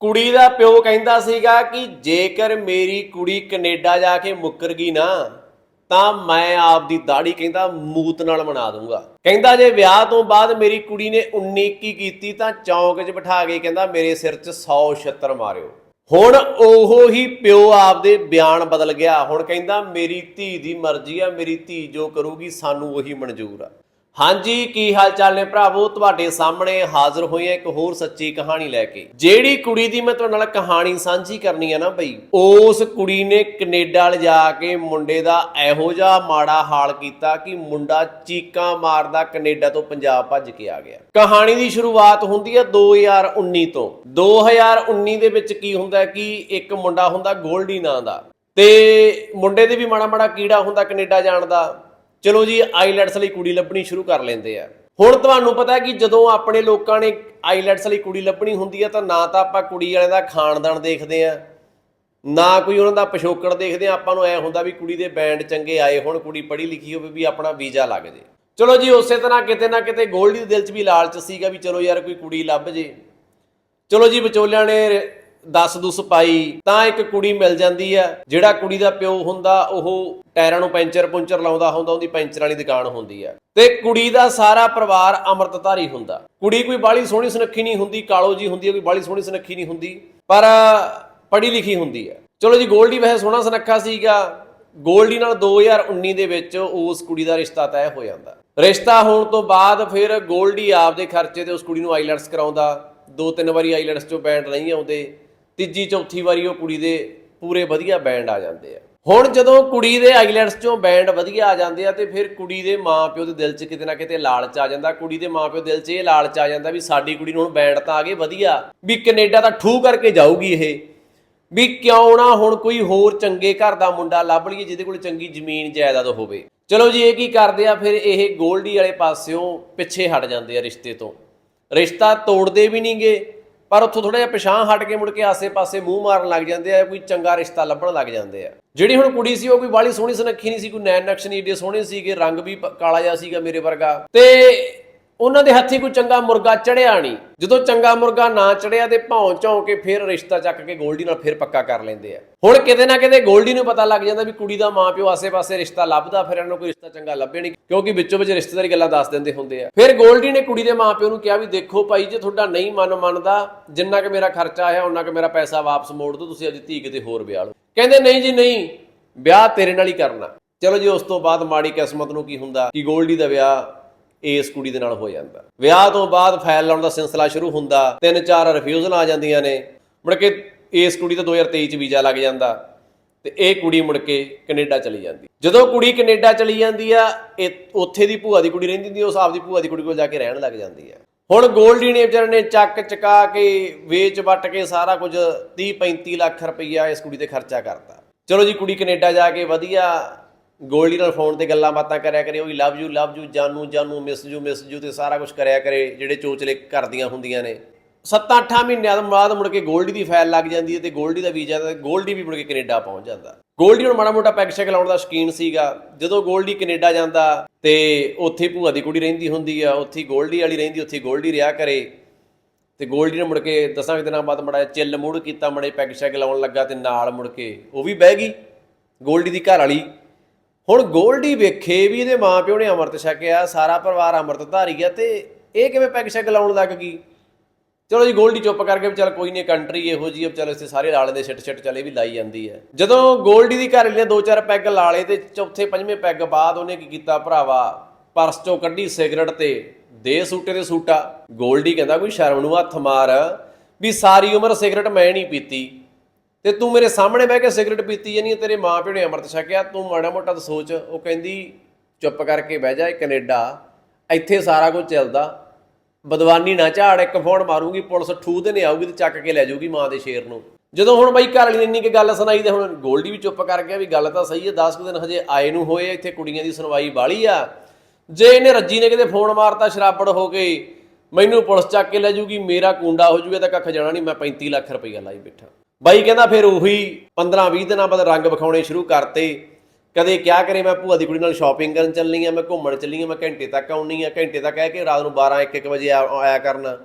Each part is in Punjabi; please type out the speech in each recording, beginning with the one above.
ਕੁੜੀ ਦਾ ਪਿਓ ਕਹਿੰਦਾ ਸੀਗਾ ਕਿ ਜੇਕਰ ਮੇਰੀ ਕੁੜੀ ਕੈਨੇਡਾ ਜਾ ਕੇ ਮੁੱਕਰ ਗਈ ਨਾ, ਤਾਂ ਮੈਂ ਆਪ ਦੀ ਦਾੜੀ ਕਹਿੰਦਾ ਮੂਤ ਨਾਲ ਬਣਾ ਦੂੰਗਾ। ਕਹਿੰਦਾ ਜੇ ਵਿਆਹ ਤੋਂ ਬਾਅਦ ਮੇਰੀ ਕੁੜੀ ਨੇ 19 ਕੀ ਕੀਤੀ, ਤਾਂ ਚੌਂਕ 'ਚ ਬਿਠਾ ਕੇ ਕਹਿੰਦਾ ਮੇਰੇ ਸਿਰ 'ਚ 100 ਛੱਤਰ ਮਾਰਿਓ। ਹੁਣ ਉਹ ਹੀ ਪਿਓ ਆਪਦੇ ਬਿਆਨ ਬਦਲ ਗਿਆ। ਹੁਣ ਕਹਿੰਦਾ ਮੇਰੀ ਧੀ ਦੀ ਮਰਜ਼ੀ ਆ, ਮੇਰੀ ਧੀ ਜੋ ਕਰੂਗੀ ਸਾਨੂੰ ਉਹੀ ਮਨਜ਼ੂਰ ਆ। ਹਾਂਜੀ, ਕੀ ਹਾਲ ਚਾਲ ਨੇ ਭਰਾਵੋ? ਤੁਹਾਡੇ ਸਾਹਮਣੇ ਹਾਜ਼ਰ ਹੋਏ ਆ ਇੱਕ ਹੋਰ ਸੱਚੀ ਕਹਾਣੀ ਲੈ ਕੇ। ਜਿਹੜੀ ਕੁੜੀ ਦੀ ਮੈਂ ਤੁਹਾਡੇ ਨਾਲ ਕਹਾਣੀ ਸਾਂਝੀ ਕਰਨੀ ਆ ਨਾ ਬਈ, ਉਸ ਕੁੜੀ ਨੇ ਕੈਨੇਡਾ ਲਿਜਾ ਕੇ ਮੁੰਡੇ ਦਾ ਇਹੋ ਜਿਹਾ ਮਾੜਾ ਹਾਲ ਕੀਤਾ ਕਿ ਮੁੰਡਾ ਚੀਕਾਂ ਮਾਰਦਾ ਕੈਨੇਡਾ ਤੋਂ ਪੰਜਾਬ ਭੱਜ ਕੇ ਆ ਗਿਆ। ਕਹਾਣੀ ਦੀ ਸ਼ੁਰੂਆਤ ਹੁੰਦੀ ਹੈ 2019 ਤੋਂ। 2019 ਦੇ ਵਿੱਚ ਕੀ ਹੁੰਦਾ ਕਿ ਇੱਕ ਮੁੰਡਾ ਹੁੰਦਾ ਗੋਲਡੀ ਨਾਂ ਦਾ। ਤੇ ਮੁੰਡੇ ਦੇ ਵੀ ਮਾੜਾ ਮਾੜਾ ਕੀੜਾ ਹੁੰਦਾ ਕੈਨੇਡਾ ਜਾਣ ਦਾ। ਚਲੋ ਜੀ, ਆਈਲੈਟਸ ਲਈ ਕੁੜੀ ਲੱਭਣੀ ਸ਼ੁਰੂ ਕਰ ਲੈਂਦੇ ਆ। ਹੁਣ ਤੁਹਾਨੂੰ ਪਤਾ ਹੈ ਕਿ ਜਦੋਂ ਆਪਣੇ ਲੋਕਾਂ ਨੇ ਆਈਲੈਟਸ ਲਈ ਕੁੜੀ ਲੱਭਣੀ ਹੁੰਦੀ ਹੈ ਤਾਂ ਨਾ ਤਾਂ ਆਪਾਂ ਕੁੜੀ ਵਾਲਿਆਂ ਦਾ ਖਾਨਦਾਨ ਦੇਖਦੇ ਆ, ਨਾ ਕੋਈ ਉਹਨਾਂ ਦਾ ਪਿਛੋਕੜ ਦੇਖਦੇ ਆ। ਆਪਾਂ ਨੂੰ ਐ ਹੁੰਦਾ ਵੀ ਕੁੜੀ ਦੇ ਬੈਂਡ ਚੰਗੇ ਆਏ ਹੁਣ, ਕੁੜੀ ਪੜ੍ਹੀ ਲਿਖੀ ਹੋਵੇ ਵੀ ਆਪਣਾ ਵੀਜ਼ਾ ਲੱਗ ਜੇ। ਚਲੋ ਜੀ, ਉਸੇ ਤਰ੍ਹਾਂ ਕਿਤੇ ਨਾ ਕਿਤੇ ਗੋਲਡੀ ਦੇ ਦਿਲ 'ਚ ਵੀ ਲਾਲਚ ਸੀਗਾ ਵੀ ਚਲੋ ਯਾਰ ਕੋਈ ਕੁੜੀ ਲੱਭ ਜੇ। ਚਲੋ ਜੀ, ਵਿਚੋਲਿਆਂ ਨੇ ਦੱਸ ਦੁਸ ਪਾਈ ਤਾਂ ਇੱਕ ਕੁੜੀ ਮਿਲ ਜਾਂਦੀ ਆ ਜਿਹੜਾ ਕੁੜੀ ਦਾ ਪਿਓ ਹੁੰਦਾ, ਉਹ ਟਾਇਰਾਂ ਨੂੰ ਪੈਂਚਰ ਪੁੰਚਰ ਲਾਉਂਦਾ ਹੁੰਦਾ, ਉਹਦੀ ਪੈਂਚਰ ਵਾਲੀ ਦੁਕਾਨ ਹੁੰਦੀ ਆ ਤੇ ਕੁੜੀ ਦਾ ਸਾਰਾ ਪਰਿਵਾਰ ਅੰਮ੍ਰਿਤਧਾਰੀ ਹੁੰਦਾ। ਕੁੜੀ ਕੋਈ ਬਾਲੀ ਸੋਹਣੀ ਸੁਨੱਖੀ ਨਹੀਂ ਹੁੰਦੀ, ਕਾਲੋ ਜੀ ਹੁੰਦੀ ਹੈ, ਕੋਈ ਬਾਲੀ ਸੋਹਣੀ ਸੁਨੱਖੀ ਨਹੀਂ ਹੁੰਦੀ, ਪਰ ਪੜ੍ਹੀ ਲਿਖੀ ਹੁੰਦੀ ਆ ਚਲੋ ਜੀ, ਗੋਲਡੀ ਵੈਸੇ ਸੋਹਣਾ ਸੁਨੱਖਾ ਸੀਗਾ। ਗੋਲਡੀ ਨਾਲ 2019 ਦੇ ਵਿੱਚ ਉਸ ਕੁੜੀ ਦਾ ਰਿਸ਼ਤਾ ਤੈਅ ਹੋ ਜਾਂਦਾ। ਰਿਸ਼ਤਾ ਹੋਣ ਤੋਂ ਬਾਅਦ ਫਿਰ ਗੋਲਡੀ ਆਪਦੇ ਖਰਚੇ ਤੇ ਉਸ ਕੁੜੀ ਨੂੰ ਆਈਲੈਟਸ ਕਰਾਉਂਦਾ। ਦੋ ਤਿੰਨ ਵਾਰੀ ਆਈਲੈਟਸ ਚੋਂ ਬੈਂਡ ਨਹੀਂ ਆਉਂਦੇ। ਤੀਜੀ, ਚੌਥੀ ਵਾਰੀ ਉਹ ਕੁੜੀ ਦੇ ਪੂਰੇ ਵਧੀਆ ਬੈਂਡ ਆ ਜਾਂਦੇ ਆ। ਹੁਣ ਜਦੋਂ ਕੁੜੀ ਦੇ ਆਈਲੈਂਡਸ ਚੋਂ ਬੈਂਡ ਵਧੀਆ ਆ ਜਾਂਦੇ ਆ ਤੇ ਫਿਰ ਕੁੜੀ ਦੇ ਮਾਪਿਓ ਦੇ ਦਿਲ 'ਚ ਕਿਤੇ ਨਾ ਕਿਤੇ ਲਾਲਚ ਆ ਜਾਂਦਾ। ਕੁੜੀ ਦੇ ਮਾਪਿਓ ਦਿਲ 'ਚ ਇਹ ਲਾਲਚ ਆ ਜਾਂਦਾ ਵੀ ਸਾਡੀ ਕੁੜੀ ਨੂੰ ਹੁਣ ਬੈਂਡ ਤਾਂ ਆ ਗਏ, ਵਧੀਆ। ਵੀ ਕੈਨੇਡਾ ਤਾਂ ਠੂ ਕਰਕੇ ਜਾਊਗੀ ਇਹ। ਵੀ ਕਿਉਂ ਨਾ ਹੁਣ ਕੋਈ ਹੋਰ ਚੰਗੇ ਘਰ ਦਾ ਮੁੰਡਾ ਲੱਭ ਲਈਏ ਜਿਹਦੇ ਕੋਲ ਚੰਗੀ ਜ਼ਮੀਨ ਜਾਇਦਾਦ ਹੋਵੇ। ਚਲੋ ਜੀ, ਇਹ ਕੀ ਕਰਦੇ ਆ, ਫਿਰ ਇਹ ਗੋਲਡੀ ਵਾਲੇ ਪਾਸਿਓਂ ਪਿੱਛੇ ਹਟ ਜਾਂਦੇ ਆ ਰਿਸ਼ਤੇ ਤੋਂ। ਰਿਸ਼ਤਾ ਤੋੜਦੇ ਵੀ ਨਹੀਂਗੇ ਪਰ ਉੱਥੋਂ ਥੋੜਾ ਜਿਹਾ ਪਿਛਾਂ ਹਟ ਕੇ ਮੁੜ ਕੇ ਆਸੇ-ਪਾਸੇ ਮੂੰਹ ਮਾਰਨ ਲੱਗ ਜਾਂਦੇ ਆ, ਕੋਈ ਚੰਗਾ ਰਿਸ਼ਤਾ ਲੱਭਣ ਲੱਗ ਜਾਂਦੇ ਆ। ਜਿਹੜੀ ਹੁਣ ਕੁੜੀ ਸੀ, ਉਹ ਕੋਈ ਬਾਲੀ ਸੋਹਣੀ ਸੁਨੱਖੀ ਨਹੀਂ ਸੀ, ਕੋਈ ਨੈਣ ਨਕਸ਼ ਨਹੀਂ, ਏਡੇ ਸੋਹਣੇ ਸੀਗੇ, ਰੰਗ ਵੀ ਕਾਲਾ ਜਿਹਾ ਸੀਗਾ ਮੇਰੇ ਵਰਗਾ। ਤੇ ਉਹਨਾਂ ਦੇ ਹੱਥੀ ਕੋਈ ਚੰਗਾ ਮੁਰਗਾ ਚੜਿਆ ਨਹੀਂ। ਜਦੋਂ ਚੰਗਾ ਮੁਰਗਾ ਨਾ ਚੜਿਆ ਤੇ ਭੌਂ ਚੌਂ ਕੇ ਫਿਰ ਰਿਸ਼ਤਾ ਚੱਕ ਕੇ ਗੋਲਡੀ ਨਾਲ ਫਿਰ ਪੱਕਾ ਕਰ ਲੈਂਦੇ ਆ। ਹੁਣ ਕਿਤੇ ਨਾ ਕਿਤੇ ਗੋਲਡੀ ਨੂੰ ਪਤਾ ਲੱਗ ਜਾਂਦਾ ਵੀ ਕੁੜੀ ਦਾ ਮਾਂ ਪਿਓ ਆਸੇ-ਪਾਸੇ ਰਿਸ਼ਤਾ ਲੱਭਦਾ, ਫਿਰ ਇਹਨਾਂ ਨੂੰ ਕੋਈ ਰਿਸ਼ਤਾ ਚੰਗਾ ਲੱਭੇ ਨਹੀਂ, ਕਿਉਂਕਿ ਵਿੱਚੋਂ ਵਿੱਚ ਰਿਸ਼ਤੇਦਾਰੀ ਗੱਲਾਂ ਦੱਸ ਦਿੰਦੇ ਹੁੰਦੇ ਆ। ਫਿਰ ਗੋਲਡੀ ਨੇ ਕੁੜੀ ਦੇ ਮਾਂ ਪਿਓ ਨੂੰ ਕਿਹਾ ਵੀ ਦੇਖੋ ਭਾਈ, ਜੇ ਤੁਹਾਡਾ ਨਹੀਂ ਮਨ ਮੰਨਦਾ, ਜਿੰਨਾ ਕਿ ਮੇਰਾ ਖਰਚਾ ਆਇਆ ਉਹਨਾਂ ਕਿ ਮੇਰਾ ਪੈਸਾ ਵਾਪਸ ਮੋੜ ਦਿਓ, ਤੁਸੀਂ ਆਪਦੀ ਧੀ ਕਿਤੇ ਹੋਰ ਵਿਆਹ ਲਓ। ਕਹਿੰਦੇ ਨਹੀਂ ਜੀ, ਨਹੀਂ, ਵਿਆਹ ਤੇਰੇ ਨਾਲ ਹੀ ਕਰਨਾ। ਚਲੋ ਜੀ, ਉਸ ਤੋਂ ਬਾਅਦ ਮਾੜੀ ਕਿਸਮਤ ਨੂੰ ਕੀ ਹੁੰਦਾ ਕਿ ਗੋਲਡੀ ਦਾ ਵਿਆਹ ਇਸ ਕੁੜੀ ਦੇ ਨਾਲ ਹੋ ਜਾਂਦਾ। ਵਿਆਹ ਤੋਂ ਬਾਅਦ ਫਾਈਲ ਲਾਉਣ ਦਾ ਸਿਲਸਿਲਾ ਸ਼ੁਰੂ ਹੁੰਦਾ ਤਿੰਨ ਚਾਰ ਰਿਫਿਊਜ਼ਲ ਆ ਜਾਂਦੀਆਂ ਨੇ। ਮੁੜ ਕੇ ਇਸ ਕੁੜੀ ਦਾ 2023 ਚ ਵੀਜ਼ਾ ਲੱਗ ਜਾਂਦਾ ਤੇ ਇਹ ਕੁੜੀ ਮੁੜ ਕੇ ਕੈਨੇਡਾ ਚਲੀ ਜਾਂਦੀ। ਜਦੋਂ ਕੁੜੀ ਕੈਨੇਡਾ ਚਲੀ ਜਾਂਦੀ ਆ ਇਹ ਉੱਥੇ ਦੀ ਭੂਆ ਦੀ ਕੁੜੀ ਰਹਿੰਦੀ ਹੁੰਦੀ ਆ, ਉਸ ਆਪਦੀ ਭੂਆ ਦੀ ਕੁੜੀ ਕੋਲ ਜਾ ਕੇ ਰਹਿਣ ਲੱਗ ਜਾਂਦੀ ਆ। ਹੁਣ ਗੋਲਡੀ ਨੇ ਵਿਚਾਰੇ ਨੇ ਚੱਕ ਚਕਾ ਕੇ ਵੇਚ ਵੱਟ ਕੇ ਸਾਰਾ ਕੁਝ 30 35 ਲੱਖ ਰੁਪਈਆ ਇਸ ਕੁੜੀ ਤੇ ਖਰਚਾ ਕਰਤਾ। ਚਲੋ ਜੀ ਕੁੜੀ ਕੈਨੇਡਾ ਜਾ ਕੇ ਵਧੀਆ ਗੋਲਡੀ ਨਾਲ ਫੋਨ ਤੇ ਗੱਲਾਂ ਬਾਤਾਂ ਕਰਿਆ ਕਰੇ, ਉਹ ਲਵ ਯੂ ਲਵ ਯੂ ਜਾਨੂ ਜਾਨੂ ਮਿਸ ਯੂ ਮਿਸ ਯੂ ਤੇ ਸਾਰਾ ਕੁਝ ਕਰਿਆ ਕਰੇ, ਜਿਹੜੇ ਚੋਚਲੇ ਕਰਦੀਆਂ ਹੁੰਦੀਆਂ ਨੇ। 7-8 ਮਹੀਨਿਆਂ ਬਾਅਦ ਮੁੜ ਕੇ ਗੋਲਡੀ ਦੀ ਫਾਈਲ ਲੱਗ ਜਾਂਦੀ ਹੈ ਤੇ ਗੋਲਡੀ ਦਾ ਵੀਜ਼ਾ ਤੇ ਗੋਲਡੀ ਵੀ ਮੁੜ ਕੇ ਕੈਨੇਡਾ ਪਹੁੰਚ ਜਾਂਦਾ। ਗੋਲਡੀ ਹੁਣ ਮਾੜਾ ਮੋਟਾ ਪੈਗ ਸ਼ੈਗ ਲਾਉਣ ਦਾ ਸ਼ੌਕੀਨ ਸੀਗਾ। ਜਦੋਂ ਗੋਲਡੀ ਕੈਨੇਡਾ ਜਾਂਦਾ ਤੇ ਉੱਥੇ ਭੂਆ ਦੀ ਕੁੜੀ ਰਹਿੰਦੀ ਹੁੰਦੀ ਆ, ਉੱਥੇ ਗੋਲਡੀ ਵਾਲੀ ਰਹਿੰਦੀ, ਉੱਥੇ ਗੋਲਡੀ ਰਿਹਾ ਕਰੇ। ਤੇ ਗੋਲਡੀ ਨੇ ਮੁੜ ਕੇ ਦਸਾਂ ਕੁ ਦਿਨਾਂ ਬਾਅਦ ਮੜਾ ਚਿੱਲ ਮੂੜ ਕੀਤਾ, ਮੜੇ ਪੈਗ ਸ਼ੈਕ ਲਾਉਣ ਲੱਗਾ ਤੇ ਨਾਲ ਮੁੜ ਕੇ ਉਹ ਵੀ ਬਹਿ ਗਈ। ਗੋਲਡੀ ਦੀ ਘਰ ਵਾਲੀ ਹੁਣ ਗੋਲਡੀ ਵੇਖੇ ਵੀ ਇਹਦੇ ਮਾਪਿਓ ਨੇ ਅੰਮ੍ਰਿਤ ਛਕਿਆ ਸਾਰਾ ਪਰਿਵਾਰ ਅੰਮ੍ਰਿਤਧਾਰੀ ਆ ਗਿਆ ਤੇ ਇਹ ਕਿਵੇਂ ਪੈਗ ਸ਼ੈਗ ਲਾਉਣ ਲੱਗ ਗਈ? ਚਲੋ ਜੀ, ਗੋਲਡੀ ਚੁੱਪ ਕਰਕੇ ਵੀ ਚੱਲ ਕੋਈ ਨਹੀਂ, ਕੰਟਰੀ ਇਹੋ ਜੀ ਚੱਲ ਇੱਥੇ ਸਾਰੇ ਲਾਲੇ ਦੇ ਛਿੱਟ ਛਿੱਟ ਚਲੇ ਵੀ ਲਾਈ ਜਾਂਦੀ ਹੈ ਜਦੋਂ ਗੋਲਡੀ ਦੀ ਘਰ ਨੇ ਦੋ ਚਾਰ ਪੈਗ ਲਾਲੇ ਤੇ ਚੌਥੇ ਪੰਜਵੇਂ ਪੈਗ ਬਾਅਦ ਉਹਨੇ ਕੀ ਕੀਤਾ ਭਰਾਵਾ? ਪਰਸ ਚੋਂ ਕੱਢੀ ਸਿਗਰਟ ਤੇ, ਦੇ ਸੂਟੇ ਤੇ ਸੂਟਾ। ਗੋਲਡੀ ਕਹਿੰਦਾ, ਕੋਈ ਸ਼ਰਮ ਨੂੰ ਹੱਥ ਮਾਰ, ਵੀ ਸਾਰੀ ਉਮਰ ਸਿਗਰਟ ਮੈਂ ਨਹੀਂ ਪੀਤੀ। ਤੇ ਤੂੰ ਮੇਰੇ ਸਾਹਮਣੇ ਬਹਿ ਕੇ ਸਿਗਰਟ ਪੀਤੀ ਜਾਨੀ ਹੈ, ਤੇਰੇ ਮਾਂ ਪਿਓ ਨੇ ਅੰਮ੍ਰਿਤ ਛਕਿਆ ਤੂੰ ਮਾੜਾ ਮੋਟਾ ਤਾਂ ਸੋਚ ਉਹ ਕਹਿੰਦੀ ਚੁੱਪ ਕਰਕੇ ਬਹਿ ਜਾ ਇਹ ਕੈਨੇਡਾ ਇੱਥੇ ਸਾਰਾ ਕੁਝ ਚੱਲਦਾ। ਬਦਵਾਨੀ ਨਾ ਝਾੜ ਇੱਕ ਫੋਨ ਮਾਰੂਗੀ ਪੁਲਿਸ ਠੂ ਦੇ ਨੇ ਆਊਗੀ ਤੇ ਚੱਕ ਕੇ ਲੈ ਜਾਊਗੀ ਮਾਂ ਦੇ ਸ਼ੇਰ ਨੂੰ। ਜਦੋਂ ਹੁਣ ਬਾਈ ਘਰ ਵਾਲੀ ਨੇ ਇੰਨੀ ਕਿ ਗੱਲ ਸੁਣਾਈ ਤੇ ਹੁਣ ਗੋਲਡੀ ਵੀ ਚੁੱਪ ਕਰ ਗਿਆ ਵੀ ਗੱਲ ਤਾਂ ਸਹੀ ਹੈ 10 ਕੁ ਦਿਨ ਹਜੇ ਆਏ ਨੂੰ ਹੋਏ ਇੱਥੇ ਕੁੜੀਆਂ ਦੀ ਸੁਣਵਾਈ ਬਾਲੀ ਆ। ਜੇ ਇਹਨੇ ਰੱਜੀ ਨੇ ਕਿਤੇ ਫੋਨ ਮਾਰਤਾ ਸ਼ਰਾਬੜ ਹੋ ਕੇ ਮੈਨੂੰ ਪੁਲਿਸ ਚੱਕ ਕੇ ਲੈ ਜਾਊਗੀ ਮੇਰਾ ਕੁੰਡਾ ਹੋ ਜੂਗਾ ਤਾਂ ਕੱਖ ਜਾਣਾ ਨਹੀਂ ਮੈਂ 35 ਲੱਖ ਰੁਪਈਆ ਲਾਈ ਬੈਠਾ। ਬਾਈ ਕਹਿੰਦਾ ਫਿਰ ਉਹੀ 15 20 ਦਿਨਾਂ ਬਾਅਦ ਰੰਗ ਵਿਖਾਉਣੇ ਸ਼ੁਰੂ ਕਰਤੇ। ਕਦੇ ਕਿਆ ਕਰੇ ਮੈਂ ਭੂਆ ਦੀ ਕੁੜੀ ਨਾਲ ਸ਼ਾਪਿੰਗ ਕਰਨ ਚੱਲਣੀ ਆ, ਮੈਂ ਘੁੰਮਣ ਚੱਲੀ ਆ, ਮੈਂ ਘੰਟੇ ਤੱਕ ਆਉਣੀ ਆ। ਘੰਟੇ ਤੱਕ ਕਹਿ ਕੇ ਰਾਤ ਨੂੰ 12 1 1 ਵਜੇ ਆ- ਆਇਆ ਕਰਨਾ।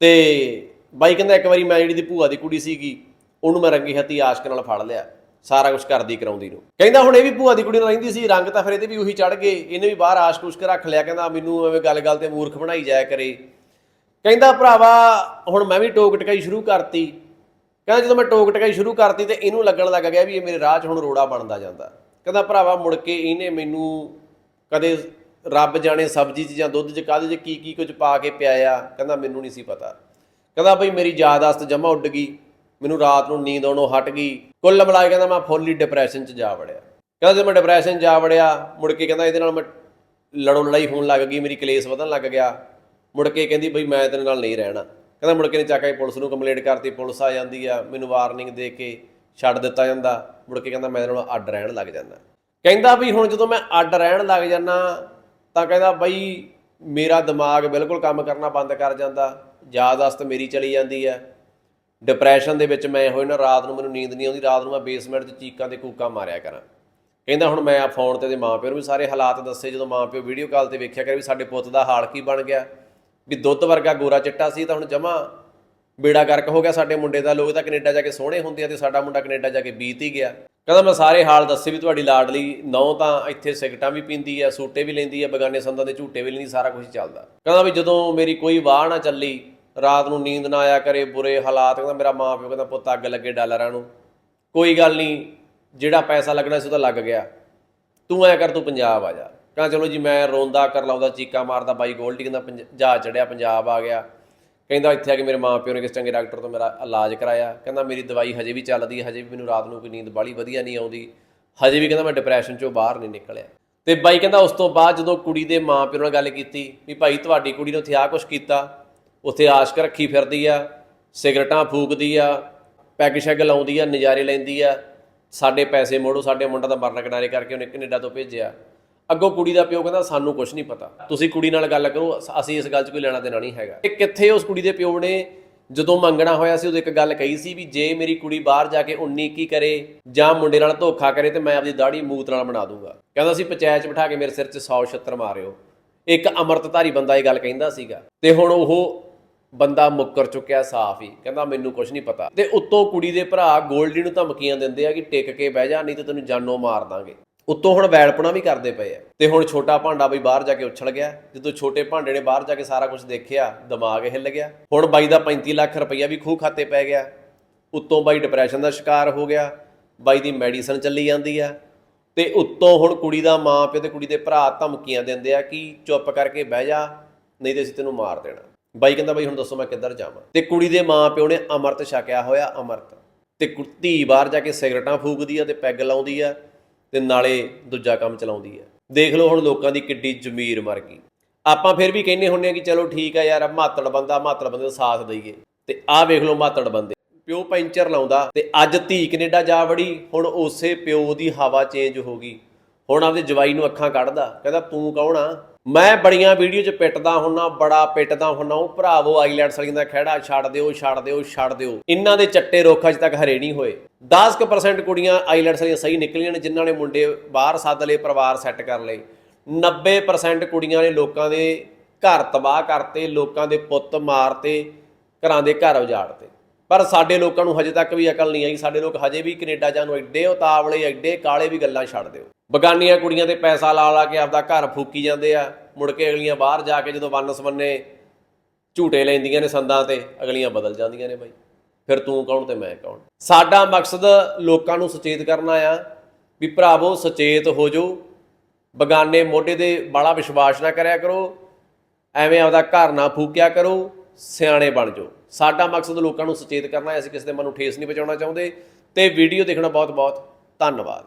ਤੇ ਬਾਈ ਕਹਿੰਦਾ ਇੱਕ ਵਾਰੀ ਮੈਂ ਜਿਹੜੀ ਦੀ ਭੂਆ ਦੀ ਕੁੜੀ ਸੀਗੀ, ਉਹਨੂੰ ਮੈਂ ਰੰਗੀ ਹੱਥੀ ਆਸ਼ਕ ਨਾਲ ਫੜ ਲਿਆ, ਸਾਰਾ ਕੁਝ ਕਰਦੀ ਕਰਾਉਂਦੀ ਨੂੰ। ਕਹਿੰਦਾ ਹੁਣ ਇਹ ਵੀ ਭੂਆ ਦੀ ਕੁੜੀ ਨਾਲ ਰਹਿੰਦੀ ਸੀ, ਰੰਗ ਤਾਂ ਫਿਰ ਇਹਦੇ ਵੀ ਉਹੀ ਚੜ ਗਏ, ਇਹਨੇ ਵੀ ਬਾਹਰ ਆਸ਼ਕ ਉਸ਼ਕ ਰੱਖ ਲਿਆ, ਕਹਿੰਦਾ ਮੈਨੂੰ ਐਵੇਂ ਗੱਲ-ਗੱਲ ਤੇ ਮੂਰਖ ਬਣਾਈ ਜਾਇਆ ਕਰੇ। ਕਹਿੰਦਾ ਭਰਾਵਾ, ਹੁਣ ਮੈਂ ਵੀ ਟੋਕ ਟਕਾਈ ਸ਼ੁਰੂ ਕਰਤੀ। ਕਹਿੰਦਾ ਜਦੋਂ ਮੈਂ ਟੋਕ ਟਕਾਈ ਸ਼ੁਰੂ ਕਰਤੀ ਤੇ ਇਹਨੂੰ ਲੱਗਣ ਲੱਗ ਗਿਆ ਵੀ ਇਹ ਮੇਰੇ ਰਾਹ 'ਚ ਹੁਣ ਰੋੜਾ ਬਣਦਾ ਜਾਂਦਾ। ਕਹਿੰਦਾ, ਭਰਾਵਾ, ਮੁੜ ਕੇ ਇਹਨੇ ਮੈਨੂੰ ਕਦੇ ਰੱਬ ਜਾਣੇ ਸਬਜ਼ੀ 'ਚ ਜਾਂ ਦੁੱਧ 'ਚ ਕਾਹਦੇ 'ਚ ਕੀ ਕੀ ਕੁਝ ਪਾ ਕੇ ਪਿਆਇਆ? ਕਹਿੰਦਾ, ਮੈਨੂੰ ਨਹੀਂ ਸੀ ਪਤਾ। ਕਹਿੰਦਾ, ਬਈ ਮੇਰੀ ਯਾਦਾਸ਼ਤ ਜਮਾ ਉੱਡ ਗਈ। ਮੈਨੂੰ ਰਾਤ ਨੂੰ ਨੀਂਦ ਆਉਣੋਂ ਹਟ ਗਈ। ਕੁੱਲ ਮਿਲਾ ਕੇ ਕਹਿੰਦਾ, ਮੈਂ ਫੁੱਲੀ ਡਿਪਰੈਸ਼ਨ 'ਚ ਜਾ ਵੜਿਆ। ਕਹਿੰਦਾ, ਜਦੋਂ ਮੈਂ ਡਿਪਰੈਸ਼ਨ 'ਚ ਜਾ ਵੜਿਆ, ਮੁੜ ਕੇ ਕਹਿੰਦਾ ਇਹਦੇ ਨਾਲ ਮੈਂ ਲੜੋ ਲੜਾਈ ਹੋਣ ਲੱਗ ਗਈ, ਮੇਰੀ ਕਲੇਸ਼ ਵਧਣ ਲੱਗ ਗਿਆ। ਮੁੜ ਕੇ ਕਹਿੰਦੀ, ਬਈ ਮੈਂ ਤੇਰੇ ਨਾਲ ਨਹੀਂ ਰਹਿਣਾ। ਕਹਿੰਦਾ ਮੁੜ ਕੇ ਨੇ ਚੱਕ ਕੇ ਪੁਲਿਸ ਨੂੰ ਕੰਪਲੇਂਟ ਕਰਤੀ, ਪੁਲਿਸ ਆ ਜਾਂਦੀ ਆ, ਮੈਨੂੰ ਵਾਰਨਿੰਗ ਦੇ ਕੇ ਛੱਡ ਦਿੱਤਾ ਜਾਂਦਾ। ਮੁੜ ਕੇ ਕਹਿੰਦਾ ਮੈਂ ਇਹਦੇ ਨਾਲ ਅੱਡ ਰਹਿਣ ਲੱਗ ਜਾਂਦਾ। ਕਹਿੰਦਾ ਵੀ ਹੁਣ ਜਦੋਂ ਮੈਂ ਅੱਡ ਰਹਿਣ ਲੱਗ ਜਾਂਦਾ, ਤਾਂ ਕਹਿੰਦਾ ਬਈ ਮੇਰਾ ਦਿਮਾਗ ਬਿਲਕੁਲ ਕੰਮ ਕਰਨਾ ਬੰਦ ਕਰ ਜਾਂਦਾ ਯਾਦਾਸ਼ਤ ਮੇਰੀ ਚਲੀ ਜਾਂਦੀ ਆ। ਡਿਪਰੈਸ਼ਨ ਦੇ ਵਿੱਚ ਮੈਂ ਹੋਏ ਨਾ, ਰਾਤ ਨੂੰ ਮੈਨੂੰ ਨੀਂਦ ਨਹੀਂ ਆਉਂਦੀ, ਰਾਤ ਨੂੰ ਮੈਂ ਬੇਸਮੈਂਟ 'ਚ ਚੀਕਾਂ ਤੇ ਕੂਕਾਂ ਮਾਰਿਆ ਕਰਾਂ। ਕਹਿੰਦਾ ਹੁਣ ਮੈਂ ਆ ਫੋਨ ਤੇ ਦੇ ਮਾਪਿਆਂ ਨੂੰ ਵੀ ਸਾਰੇ ਹਾਲਾਤ ਦੱਸੇ, ਜਦੋਂ ਮਾਪਿਓ ਵੀਡੀਓ ਕਾਲ ਤੇ ਵੇਖਿਆ ਕਰੇ ਵੀ ਸਾਡੇ ਪੁੱਤ ਦਾ ਹਾਲ ਕੀ ਬਣ ਗਿਆ। ਵੀ ਦੁੱਧ ਵਰਗਾ ਗੋਰਾ ਚਿੱਟਾ ਸੀ ਤਾਂ ਹੁਣ ਜਮਾ ਬੇੜਾ ਕਰਕ ਹੋ ਗਿਆ ਸਾਡੇ ਮੁੰਡੇ ਦਾ। ਲੋਕ ਤਾਂ ਕੈਨੇਡਾ ਜਾ ਕੇ ਸੋਹਣੇ ਹੁੰਦੇ ਆ ਤੇ ਸਾਡਾ ਮੁੰਡਾ ਕੈਨੇਡਾ ਜਾ ਕੇ ਬੀਤ ਹੀ ਗਿਆ। ਕਹਿੰਦਾ ਮੈਂ ਸਾਰੇ ਹਾਲ ਦੱਸੇ ਵੀ ਤੁਹਾਡੀ ਲਾਡਲੀ ਨੌ ਤਾਂ ਇੱਥੇ ਸਿਗਰਟਾਂ ਵੀ ਪੀਂਦੀ ਆ, ਸੂਟੇ ਵੀ ਲੈਂਦੀ ਆ, ਬਗਾਨੇ ਸੰਦਾਂ ਦੇ ਝੂਟੇ ਵੀ ਲੈਂਦੀ, ਸਾਰਾ ਕੁਝ ਚੱਲਦਾ। ਕਹਿੰਦਾ ਵੀ ਜਦੋਂ ਮੇਰੀ ਕੋਈ ਵਾਹ ਨਾ ਚੱਲੀ, ਰਾਤ ਨੂੰ ਨੀਂਦ ਨਾ ਆਇਆ ਕਰੇ ਬੁਰੇ ਹਾਲਾਤ, ਕਹਿੰਦਾ ਮੇਰਾ ਮਾਂ ਪਿਓ ਕਹਿੰਦਾ, ਪੁੱਤ, ਅੱਗ ਲੱਗੇ ਡਾਲਰਾਂ ਨੂੰ। ਕੋਈ ਗੱਲ ਨਹੀਂ, ਜਿਹੜਾ ਪੈਸਾ ਲੱਗਣਾ ਸੀ ਉਹ ਤਾਂ ਲੱਗ ਗਿਆ। ਤੂੰ ਐ ਕਰ, ਤੂੰ ਪੰਜਾਬ ਆ ਜਾ। ਕਹਿੰਦਾ ਚਲੋ ਜੀ ਮੈਂ ਰੋਂਦਾ ਕਰ ਲਾਉਂਦਾ, ਚੀਕਾ ਮਾਰਦਾ, ਬਾਈ ਗੋਲਡੀ ਕਹਿੰਦਾ ਪੰਜ- ਜਹਾਜ਼ ਚੜਿਆ, ਪੰਜਾਬ ਆ ਗਿਆ। ਕਹਿੰਦਾ ਇੱਥੇ ਆ ਕੇ ਮੇਰੇ ਮਾਪਿਓ ਨੇ ਕਿਸੇ ਚੰਗੇ ਡਾਕਟਰ ਤੋਂ ਮੇਰਾ ਇਲਾਜ ਕਰਾਇਆ। ਕਹਿੰਦਾ ਮੇਰੀ ਦਵਾਈ ਹਜੇ ਵੀ ਚੱਲਦੀ ਹੈ ਹਜੇ ਵੀ ਮੈਨੂੰ ਰਾਤ ਨੂੰ ਕੋਈ ਨੀਂਦ ਬਾਲੀ ਵਧੀਆ ਨਹੀਂ ਆਉਂਦੀ। ਹਜੇ ਵੀ ਕਹਿੰਦਾ ਮੈਂ ਡਿਪਰੈਸ਼ਨ ਚੋਂ ਬਾਹਰ ਨਹੀਂ ਨਿਕਲਿਆ। ਤੇ ਬਾਈ ਕਹਿੰਦਾ ਉਸ ਤੋਂ ਬਾਅਦ ਜਦੋਂ ਕੁੜੀ ਦੇ ਮਾਪਿਓ ਨਾਲ ਗੱਲ ਕੀਤੀ, ਵੀ ਭਾਈ ਤੁਹਾਡੀ ਕੁੜੀ ਨੇ ਉੱਥੇ ਆ ਕੁਛ ਕੀਤਾ, ਉੱਥੇ ਆਸ਼ਕ ਰੱਖੀ ਫਿਰਦੀ ਆ, ਸਿਗਰਟਾਂ ਫੂਕਦੀ ਆ, ਪੈਗ ਸ਼ੈਗ ਲਾਉਂਦੀ ਆ, ਨਜ਼ਾਰੇ ਲੈਂਦੀ ਆ, ਸਾਡੇ ਪੈਸੇ ਮੋੜੋ, ਸਾਡੇ ਮੁੰਡਾ ਦਾ ਮਰਨ ਕਿਨਾਰੇ ਕਰਕੇ ਉਹਨੇ ਕੈਨੇਡਾ ਤੋਂ ਭੇਜਿਆ। ਅੱਗੋਂ ਕੁੜੀ ਦਾ ਪਿਓ ਕਹਿੰਦਾ, ਸਾਨੂੰ ਕੁਝ ਨਹੀਂ ਪਤਾ। ਤੁਸੀਂ ਕੁੜੀ ਨਾਲ ਗੱਲ ਕਰੋ, ਅਸੀਂ ਇਸ ਗੱਲ 'ਚ ਕੋਈ ਲੈਣਾ ਦੇਣਾ ਨਹੀਂ ਹੈਗਾ। ਇਹ ਕਿੱਥੇ ਉਸ ਕੁੜੀ ਦੇ ਪਿਓ ਨੇ ਜਦੋਂ ਮੰਗਣਾ ਹੋਇਆ ਸੀ, ਉਦੋਂ ਇੱਕ ਗੱਲ ਕਹੀ ਸੀ ਵੀ ਜੇ ਮੇਰੀ ਕੁੜੀ ਬਾਹਰ ਜਾ ਕੇ 19 ਕੀ ਕਰੇ ਜਾਂ ਮੁੰਡੇ ਨਾਲ ਧੋਖਾ ਕਰੇ, ਤੇ ਮੈਂ ਆਪਦੀ ਦਾੜੀ ਮੂਤ ਨਾਲ ਬਣਾ ਦੂੰਗਾ। ਕਹਿੰਦਾ ਸੀ ਪੰਚਾਇਤ 'ਚ ਬਿਠਾ ਕੇ ਮੇਰੇ ਸਿਰ 'ਚ 100 ਛੱਤਰ ਮਾਰਿਓ। ਇੱਕ ਅਮਰਤਧਾਰੀ ਬੰਦਾ ਇਹ ਗੱਲ ਕਹਿੰਦਾ ਸੀਗਾ। ਤੇ ਹੁਣ ਉਹ ਬੰਦਾ ਮੁੱਕਰ ਚੁੱਕਿਆ, ਸਾਫ਼ ਹੀ। ਕਹਿੰਦਾ, ਮੈਨੂੰ ਕੁਝ ਨਹੀਂ ਪਤਾ। ਤੇ ਉੱਤੋਂ ਕੁੜੀ ਦੇ ਭਰਾ ਗੋਲਡੀ ਨੂੰ ਧਮਕੀਆਂ ਦਿੰਦੇ ਆ ਕਿ ਟਿਕ ਕੇ ਬਹਿ ਜਾ, ਨਹੀਂ ਤੇ ਤੈਨੂੰ ਜਾਨੋਂ ਮਾਰ ਦਾਂਗੇ। ਉੱਤੋਂ ਹੁਣ ਵੈਲਪਣਾ ਵੀ ਕਰਦੇ ਪਏ ਆ। ਤੇ ਹੁਣ ਛੋਟਾ ਭਾਂਡਾ ਬਈ ਬਾਹਰ ਜਾ ਕੇ ਉਛਲ ਗਿਆ, ਜਦੋਂ ਛੋਟੇ ਭਾਂਡੇ ਨੇ ਬਾਹਰ ਜਾ ਕੇ ਸਾਰਾ ਕੁਝ ਦੇਖਿਆ, ਦਿਮਾਗ ਹਿੱਲ ਗਿਆ। ਹੁਣ ਬਾਈ ਦਾ 35 ਲੱਖ ਰੁਪਈਆ ਵੀ ਖੂਹ ਖਾਤੇ ਪੈ ਗਿਆ। ਉੱਤੋਂ ਬਾਈ ਡਿਪਰੈਸ਼ਨ ਦਾ ਸ਼ਿਕਾਰ ਹੋ ਗਿਆ। ਬਾਈ ਦੀ ਮੈਡੀਸਨ ਚੱਲੀ ਜਾਂਦੀ ਆ। ਤੇ ਉੱਤੋਂ ਹੁਣ ਕੁੜੀ ਦਾ ਮਾਂ ਪਿਓ ਤੇ ਕੁੜੀ ਦੇ ਭਰਾ ਧਮਕੀਆਂ ਦਿੰਦੇ ਆ ਕਿ ਚੁੱਪ ਕਰਕੇ ਬਹਿ ਜਾ, ਨਹੀਂ ਤੇ ਅਸੀਂ ਤੈਨੂੰ ਮਾਰ ਦੇਣਾ। ਬਾਈ ਕਹਿੰਦਾ ਬਾਈ ਹੁਣ ਦੱਸੋ ਮੈਂ ਕਿੱਧਰ ਜਾਵਾਂ। ਤੇ ਕੁੜੀ ਦੇ ਮਾਂ ਪਿਓ ਨੇ ਅਮਰਤ ਛਕਿਆ ਹੋਇਆ, ਅਮਰਤ। ਤੇ ਕੁ- ਧੀ ਬਾਹਰ ਜਾ ਕੇ ਸਿਗਰਟਾਂ ਫੂਕਦੀ ਆ ਤੇ ਪੈਗ ਲਾਉਂਦੀ ਆ। ਤੇ ਨਾਲੇ ਦੂਜਾ ਕੰਮ ਚਲਾਉਂਦੀ ਹੈ। ਦੇਖ ਲਓ ਹੁਣ ਲੋਕਾਂ ਦੀ ਕਿੱਡੀ ਜ਼ਮੀਰ ਮਰ ਗਈ। ਆਪਾਂ ਫਿਰ ਵੀ ਕਹਿੰਦੇ ਹੁੰਨੇ ਆ ਕਿ ਚਲੋ ਠੀਕ ਆ ਯਾਰ, ਮਾਤੜ ਬੰਦਾ, ਮਾਤੜ ਬੰਦੇ ਦਾ ਸਾਥ ਦਈਏ। ਤੇ ਆਹ ਵੇਖ ਲਓ ਮਾਤੜ ਬੰਦੇ। ਪਿਓ ਪੈਂਚਰ ਲਾਉਂਦਾ ਤੇ ਅੱਜ ਧੀ ਕੈਨੇਡਾ ਜਾ ਵੜੀ, ਹੁਣ ਉਸੇ ਪਿਓ ਦੀ ਹਵਾ ਚੇਂਜ ਹੋ ਗਈ। ਹੁਣ ਆਪਦੇ ਜਵਾਈ ਨੂੰ ਅੱਖਾਂ ਕੱਢਦਾ, ਕਹਿੰਦਾ ਤੂੰ ਕੌਣ ਆ? ਮੈਂ ਬੜੀਆਂ ਵੀਡੀਓ 'ਚ ਪਿੱਟਦਾ ਹੁੰਨਾ, ਬੜਾ ਪਿੱਟਦਾ ਹੁੰਨਾ। ਉਹ ਭਰਾਵੋ, ਆਈਲੈਂਡਸ ਵਾਲੀਆਂ ਦਾ ਖਹਿੜਾ ਛੱਡ ਦਿਓ ਛੱਡ ਦਿਓ ਛੱਡ ਦਿਓ। ਇਹਨਾਂ ਦੇ ਚੱਟੇ ਰੋਖਾਂ 'ਚ ਤੱਕ ਹਰੇ ਨਹੀਂ ਹੋਏ। 10% ਕੁੜੀਆਂ ਆਈਲੈਂਡਸ ਵਾਲੀਆਂ ਸਹੀ ਨਿਕਲੀਆਂ ਨੇ, ਜਿਨ੍ਹਾਂ ਨੇ ਮੁੰਡੇ ਬਾਹਰ ਸੱਦ ਲਏ, ਪਰਿਵਾਰ ਸੈੱਟ ਕਰ ਲਏ। 90% ਕੁੜੀਆਂ ਨੇ ਲੋਕਾਂ ਦੇ ਘਰ ਤਬਾਹ ਕਰਤੇ, ਲੋਕਾਂ ਦੇ ਪੁੱਤ ਮਾਰਤੇ, ਘਰਾਂ ਦੇ ਘਰ ਉਜਾੜਤੇ। ਪਰ ਸਾਡੇ ਲੋਕਾਂ ਨੂੰ ਹਜੇ ਤੱਕ ਵੀ ਅਕਲ ਨਹੀਂ ਆਈ। ਸਾਡੇ ਲੋਕ ਹਜੇ ਵੀ ਕੈਨੇਡਾ ਜਾਣ ਨੂੰ ਐਡੇ ਉਤਾਵਲੇ, ਐਡੇ ਕਾਲੇ ਵੀ ਗੱਲਾਂ ਛੱਡ ਦਿਓ। ਬਗਾਨੀਆਂ ਕੁੜੀਆਂ ਤੇ ਪੈਸਾ ਲਾ ਲਾ ਕੇ ਆਪਦਾ ਘਰ ਫੂਕੀ ਜਾਂਦੇ ਆ। ਮੁੜ ਕੇ ਅਗਲੀਆਂ ਬਾਹਰ ਜਾ ਕੇ ਜਦੋਂ ਵੰਨ ਸਵੰਨੇ ਝੂਟੇ ਲੈਂਦੀਆਂ ਨੇ ਸੰਦਾਂ ਤੇ, ਅਗਲੀਆਂ ਬਦਲ ਜਾਂਦੀਆਂ ਨੇ ਬਾਈ। ਫਿਰ ਤੂੰ ਕੌਣ ਤੇ ਮੈਂ ਕੌਣ? ਸਾਡਾ ਮਕਸਦ ਲੋਕਾਂ ਨੂੰ ਸੁਚੇਤ ਕਰਨਾ ਆ ਵੀ ਭਰਾਵੋ, ਸੁਚੇਤ ਹੋ ਜਾਓ। ਬਗਾਨੇ ਮੋਢੇ ਦੇ ਬਾਲਾ ਵਿਸ਼ਵਾਸ ਨਾ ਕਰਿਆ ਕਰੋ। ਐਵੇਂ ਆਪਦਾ ਘਰ ਨਾ ਫੂਕਿਆ ਕਰੋ। ਸਿਆਣੇ ਬਣ ਜਾਓ। ਸਾਡਾ ਮਕਸਦ ਲੋਕਾਂ ਨੂੰ ਸੁਚੇਤ ਕਰਨਾ ਹੈ। ਅਸੀਂ ਕਿਸੇ ਦੇ ਮਨ ਨੂੰ ਠੇਸ ਨਹੀਂ ਪਹੁੰਚਾਉਣਾ ਚਾਹੁੰਦੇ। ਤੇ ਵੀਡੀਓ ਦੇਖਣਾ ਬਹੁਤ ਬਹੁਤ ਧੰਨਵਾਦ।